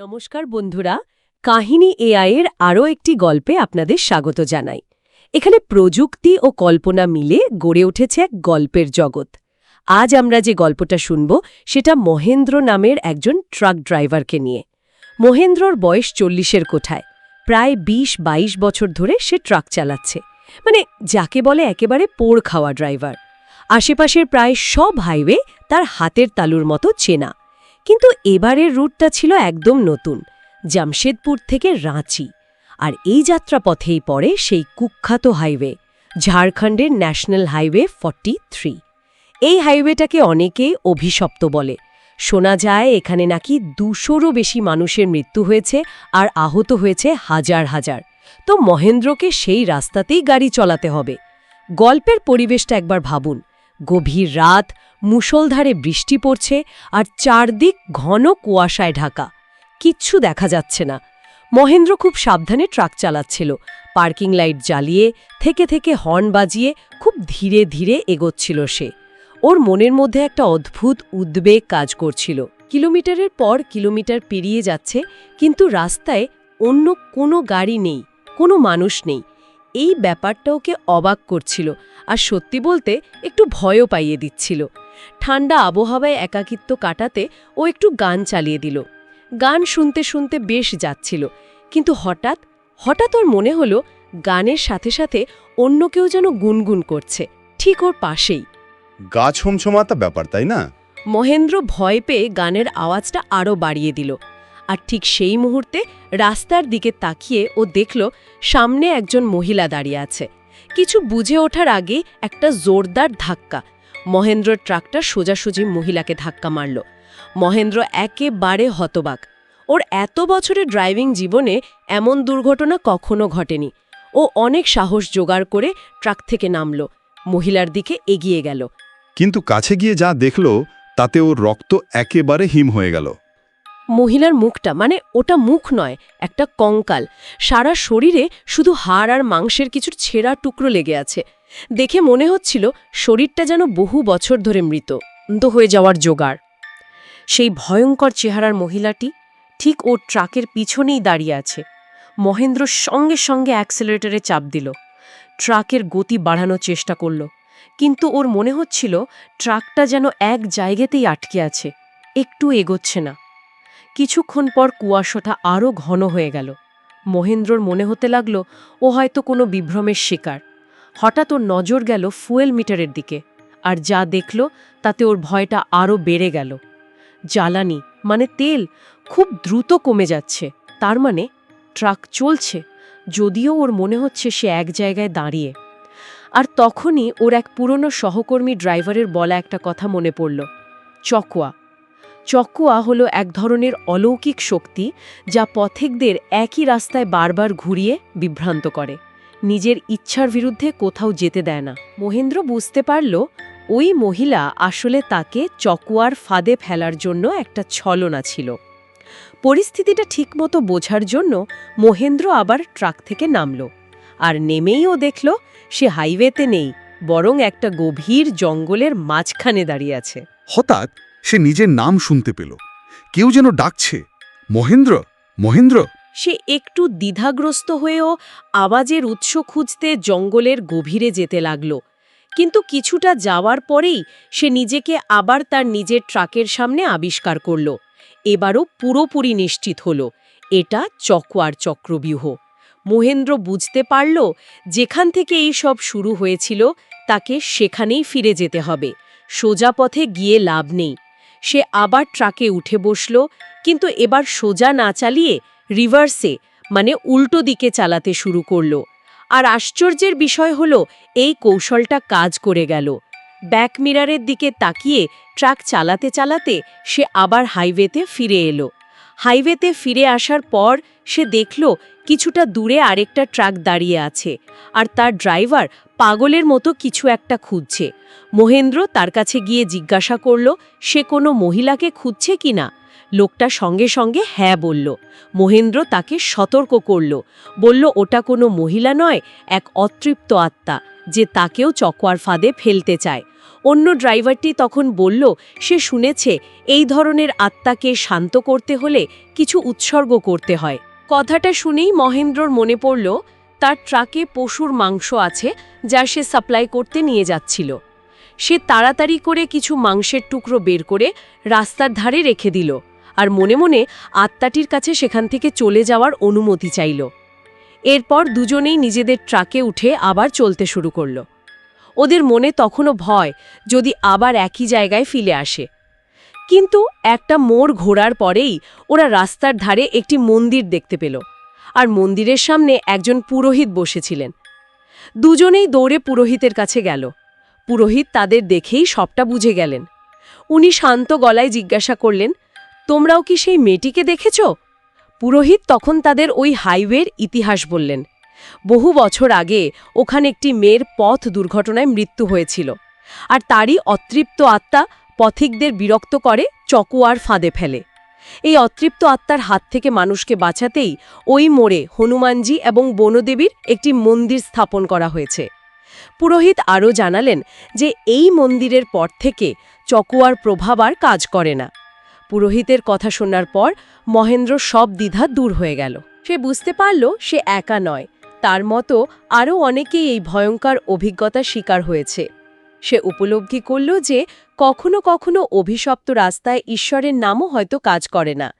নমস্কার বন্ধুরা, কাহিনী এআই এর আরও একটি গল্পে আপনাদের স্বাগত জানাই। এখানে প্রযুক্তি ও কল্পনা মিলে গড়ে উঠেছে এক গল্পের জগৎ। আজ আমরা যে গল্পটা শুনব, সেটা মহেন্দ্র নামের একজন ট্রাক ড্রাইভারকে নিয়ে। মহেন্দ্রর বয়স চল্লিশের কোঠায়। প্রায় ২০ ২২ বছর ধরে সে ট্রাক চালাচ্ছে। মানে যাকে বলে একেবারে পোড় খাওয়া ড্রাইভার। আশেপাশের প্রায় সব হাইওয়ে তার হাতের তালুর মতো চেনা। কিন্তু এবারের রুটটা ছিল একদম নতুন, জামশেদপুর থেকে রাঁচি। আর এই যাত্রাপথেই পড়ে সেই কুখ্যাত হাইওয়ে, ঝাড়খণ্ডের ন্যাশনাল হাইওয়ে ফর্টি এই হাইওয়েটাকে অনেকেই অভিশপ্ত বলে। শোনা যায় এখানে নাকি দুশোরও বেশি মানুষের মৃত্যু হয়েছে আর আহত হয়েছে হাজার হাজার। তো মহেন্দ্রকে সেই রাস্তাতেই গাড়ি চলাতে হবে। গল্পের পরিবেশটা একবার ভাবুন। গভীর রাত মুষলধারে বৃষ্টি পড়ছে আর চারদিক ঘন কুয়াশায় ঢাকা। কিচ্ছু দেখা যাচ্ছে না। মহেন্দ্র খুব সাবধানে ট্রাক চালাচ্ছিল। পার্কিং লাইট জ্বালিয়ে, থেকে থেকে হর্ন বাজিয়ে খুব ধীরে ধীরে এগোচ্ছিল সে। ওর মনের মধ্যে একটা অদ্ভুত উদ্বেগ কাজ করছিল। কিলোমিটারের পর কিলোমিটার পেরিয়ে যাচ্ছে, কিন্তু রাস্তায় অন্য কোনো গাড়ি নেই, কোনো মানুষ নেই। এই ব্যাপারটা ওকে অবাক করছিল আর সত্যি বলতে একটু ভয়ও পাইয়ে দিচ্ছিল। ঠান্ডা আবহাওয়ায় একাকিত্ব কাটাতে ও একটু গান চালিয়ে দিল। গান শুনতে শুনতে বেশ যাচ্ছিল কিন্তু হঠাৎ হঠাৎ ওর মনে হলো গানের সাথে সাথে অন্য কেউ যেন গুনগুন করছে ঠিক ওর পাশেই। গা ছমছমাতা ব্যাপার তাই না? মহেন্দ্র ভয় পেয়ে গানের আওয়াজটা আরও বাড়িয়ে দিল আর ঠিক সেই মুহূর্তে রাস্তার দিকে তাকিয়ে ও দেখল সামনে একজন মহিলা দাঁড়িয়ে আছে। কিছু বুঝে ওঠার আগে একটা জোরদার ধাক্কা মহেন্দ্র ট্রাকটা সোজাসুজি মহিলাকে ধাক্কা মারল। মহেন্দ্র একেবারে হতবাক। ওর এত বছরের ড্রাইভিং জীবনে এমন দুর্ঘটনা কখনো ঘটেনি। ও অনেক সাহস জোগাড় করে ট্রাক থেকে নামল। মহিলার দিকে এগিয়ে গেল। কিন্তু কাছে গিয়ে যা দেখল, তাতে ওর রক্ত একেবারে হিম হয়ে গেল। মহিলার মুখটা মানে ওটা মুখ নয়, একটা কঙ্কাল। সারা শরীরে শুধু হাড় আর মাংসের কিছু ছেঁড়া টুকরো লেগে আছে। দেখে মনে হচ্ছিল শরীরটা যেন বহু বছর ধরে মৃত হয়ে যাওয়ার জোগাড়। সেই ভয়ঙ্কর চেহারার মহিলাটি ঠিক ওর ট্রাকের পিছনেই দাঁড়িয়ে আছে। মহেন্দ্র সঙ্গে সঙ্গে অ্যাক্সেলারেটরে চাপ দিল। ট্রাকের গতি বাড়ানোর চেষ্টা করল। কিন্তু ওর মনে হচ্ছিল ট্রাকটা যেন এক জায়গাতেই আটকে আছে, একটু এগোচ্ছে না। কিছুক্ষণ পর কুয়াশাটা আরও ঘন হয়ে গেল। মহেন্দ্রর মনে হতে লাগল, ও হয়তো কোনো বিভ্রমের শিকার। হঠাৎ ওর নজর গেল ফুয়েল মিটারের দিকে, আর যা দেখল তাতে ওর ভয়টা আরও বেড়ে গেল। জ্বালানি মানে তেল, খুব দ্রুত কমে যাচ্ছে। তার মানে ট্রাক চলছে, যদিও ওর মনে হচ্ছে সে এক জায়গায় দাঁড়িয়ে। আর তখনই ওর এক পুরনো সহকর্মী ড্রাইভারের বলা একটা কথা মনে পড়ল, চকোয়া। চকুয়া হলো এক ধরনের অলৌকিক শক্তি যা পথিকদের একই রাস্তায় বারবার ঘুরিয়ে বিভ্রান্ত করে। নিজের ইচ্ছার বিরুদ্ধে কোথাও যেতে দেয় না। মহেন্দ্র বুঝতে পারল, ওই মহিলা আসলে তাকে চকুয়ার ফাঁদে ফেলার জন্য একটা ছলনা ছিল। পরিস্থিতিটা ঠিকমতো বোঝার জন্য মহেন্দ্র আবার ট্রাক থেকে নামল আর নেমেই ও দেখল, সে হাইওয়েতে নেই, বরং একটা গভীর জঙ্গলের মাঝখানে দাঁড়িয়ে আছে। হঠাৎ সে নিজের নাম শুনতে পেল। কেউ যেন ডাকছে, মহেন্দ্র মহেন্দ্র! সে একটু দ্বিধাগ্রস্ত হয়েও আওয়াজের উৎস খুঁজতে জঙ্গলের গভীরে যেতে লাগল। কিন্তু কিছুটা যাওয়ার পরেই সে নিজেকে আবার তার নিজের ট্রাকের সামনে আবিষ্কার করল। এবারও পুরোপুরি নিশ্চিত হল, এটা চকোয়ার চক্রব্যূহ। মহেন্দ্র বুঝতে পারল, যেখান থেকে এই সব শুরু হয়েছিল, তাকে সেখানেই ফিরে যেতে হবে। সোজা পথে গিয়ে লাভ নেই। সে আবার ট্রাকে উঠে বসল, কিন্তু এবার সোজা না চালিয়ে রিভার্সে মানে উল্টো দিকে চালাতে শুরু করল। আর আশ্চর্যের বিষয় হল, এই কৌশলটা কাজ করে গেল। ব্যাক মিরারের দিকে তাকিয়ে ট্রাক চালাতে চালাতে সে আবার হাইওয়েতে ফিরে এলো। হাইওয়েতে ফিরে আসার পর সে দেখল কিছুটা দূরে আরেকটা ট্রাক দাঁড়িয়ে আছে আর তার ড্রাইভার পাগলের মতো কিছু একটা খুঁজছে। মহেন্দ্র তার কাছে গিয়ে জিজ্ঞাসা করল, সে কোনো মহিলাকে খুঁজছে কিনা লোকটা সঙ্গে সঙ্গে হ্যাঁ বলল। মহেন্দ্র তাকে সতর্ক করল, বলল, ওটা কোনো মহিলা নয়, এক অতৃপ্ত আত্মা, যে তাকেও চকোয়ার ফাঁদে ফেলতে চায়। অন্য ড্রাইভারটি তখন বলল, সে শুনেছে, এই ধরনের আত্মাকে শান্ত করতে হলে কিছু উৎসর্গ করতে হয়। কথাটা শুনেই মহেন্দ্রর মনে পড়ল, তার ট্রাকে পশুর মাংস আছে, যা সে সাপ্লাই করতে নিয়ে যাচ্ছিল। সে তাড়াতাড়ি করে কিছু মাংসের টুকরো বের করে রাস্তার ধারে রেখে দিল আর মনে মনে আত্মাটির কাছে সেখান থেকে চলে যাওয়ার অনুমতি চাইল। এরপর দুজনেই নিজেদের ট্রাকে উঠে আবার চলতে শুরু করল। ওদের মনে তখনও ভয় যদি আবার একই জায়গায় ফিরে আসে। কিন্তু একটা মোড় ঘোরার পরেই ওরা রাস্তার ধারে একটি মন্দির দেখতে পেল আর মন্দিরের সামনে একজন পুরোহিত বসেছিলেন। দুজনেই দৌড়ে পুরোহিতের কাছে গেল। পুরোহিত তাদের দেখেই সবটা বুঝে গেলেন। উনি শান্ত গলায় জিজ্ঞাসা করলেন, তোমরাও কি সেই মেয়েটিকে দেখেছ? পুরোহিত তখন তাদের ওই হাইওয়ের ইতিহাস বললেন। বহু বছর আগে ওখানে একটি মেয়ের পথ দুর্ঘটনায় মৃত্যু হয়েছিল। আর তারই অতৃপ্ত আত্মা পথিকদের বিরক্ত করে, চকুয়ার ফাঁদে ফেলে। এই অতৃপ্ত আত্মার হাত থেকে মানুষকে বাঁচাতেই ওই মোড়ে হনুমানজি এবং বনদেবীর একটি মন্দির স্থাপন করা হয়েছে। পুরোহিত আরও জানালেন যে এই মন্দিরের পর থেকে চকুয়ার প্রভাব আর কাজ করে না। পুরোহিতের কথা শোনার পর মহেন্দ্র সব দ্বিধা দূর হয়ে গেল। সে বুঝতে পারল সে একা নয়। তার মতো আরও অনেকেই এই ভয়ঙ্কর অভিজ্ঞতার শিকার হয়েছে। সে উপলব্ধি করল যে কখনো কখনো অভিশপ্ত রাস্তায় ঈশ্বরের নামও হয়তো কাজ করে না।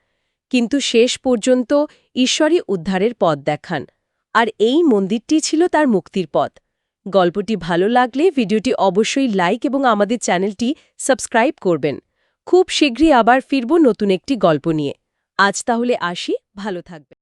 কিন্তু শেষ পর্যন্ত ঈশ্বরই উদ্ধারের পথ দেখান। আর এই মন্দিরটি ছিল তার মুক্তির পথ। গল্পটি ভালো লাগলে ভিডিওটি অবশ্যই লাইক এবং আমাদের চ্যানেলটি সাবস্ক্রাইব করবেন। খুব শীঘ্রই আবার ফিরব নতুন একটি গল্প নিয়ে। আজ তাহলে আসি, ভালো থাকবে